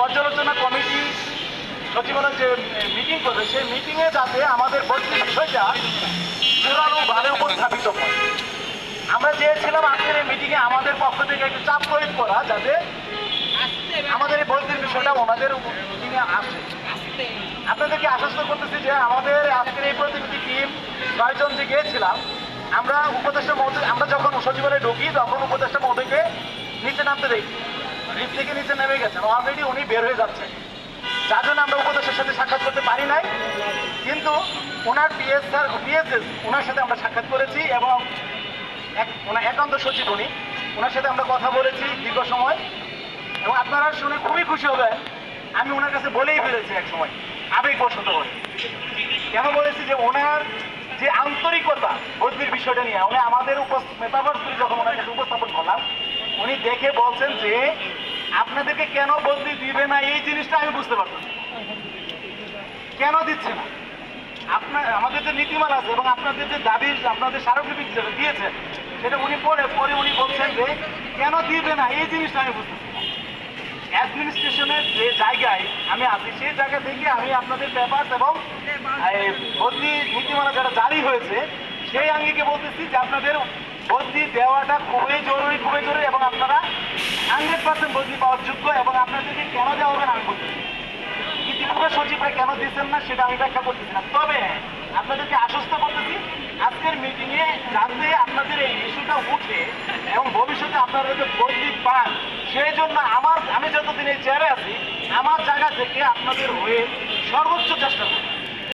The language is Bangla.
পর্যালোচনা কমিটি সচিবালয় যে মিটিং করবে, সেই মিটিংয়ে যাতে আমাদের বদলির বিষয়টা জোরালোভাবে উপস্থাপিত হয়। আমরা চেয়েছিলাম আজকের এই মিটিংয়ে আমাদের পক্ষ থেকে একটু চাপ প্রয়োগ করা যাতে আমাদের এই বদলির বিষয়টা ওনাদের মিটিংয়ে আসে। আপনাদেরকে আশ্বস্ত করতেছি যে আমাদের আজকের এই প্রতিনিধি টিম ছয়জন যে গিয়েছিলাম, আমরা উপদেষ্টা মহোদয় আমরা যখন সচিবালয়ে ঢুকি, তখন উপদেষ্টা মহোদয়কে নিচে নামতে দেখি। লিফট থেকে নিচে নেমে গেছেন। অলরেডি উনি বের হয়ে যাচ্ছেন। যার জন্য আমরা উপদেশের সাথে সাক্ষাৎ করতে পারি নাই। কিন্তু ওনার পিএস স্যার পিএসএস ওনার সাথে আমরা সাক্ষাৎ করেছি এবং এক, ওনার একান্ত সচিব উনি। ওনার সাথে আমরা কথা বলেছি দীর্ঘ সময়। এবং আপনারা শুনে খুবই খুশি হবেন। আমি ওনার কাছে বলেই ফেলেছি এক সময়। আবেগবশত হয়ে কেন বলেছি যে ওনার যে আন্তরিকতা বদলির বিষয়টা নিয়ে, উনি আমাদের মেটাভার্সগুলি যখন ওনার কাছে উপস্থাপন করলাম, উনি দেখে বলছেন যে আপনাদেরকে কেন বদলি দিবে না? এই জিনিসটা আমি বুঝতে পারতাম কেন দিচ্ছে না? আপনার, আমাদের যে নীতিমালা আছে এবং আপনাদের যে দাবি, আপনাদের স্মারকলিপি হিসেবে দিয়েছেন সেটা উনি পরে পরে উনি বলছেন যে কেন দিবে না? এই জিনিসটা আমি বুঝতেছি অ্যাডমিনিস্ট্রেশনের যে জায়গায় আমি আছি, সেই জায়গা থেকে আমি আপনাদের পেপার এবং বদলি নীতিমালা যারা জারি হয়েছে, সেই আঙ্গিকে বলতেছি যে আপনাদের বদলি দেওয়াটা খুবই জরুরি খুবই জরুরি। হান্ড্রেড পার্সেন্ট বদলি পাওয়ার যোগ্য এবং আপনাদেরকে কেন দেওয়া হবে না আমি বলতেছি ইতিপূর্বে সচিবরা কেন দিচ্ছেন না সেটা আমি ব্যাখ্যা করতেছি না। তবে আপনাদেরকে আশ্বস্ত করতেছি, আজকের মিটিংয়ে যাতে আপনাদের এই ইস্যুটা উঠে এবং ভবিষ্যতে আপনারা যাতে বদলি পান, সেই জন্য আমার আমি যতদিন এই চেয়ারে আছি, আমার জায়গা থেকে আপনাদের হয়ে সর্বোচ্চ চেষ্টা করব।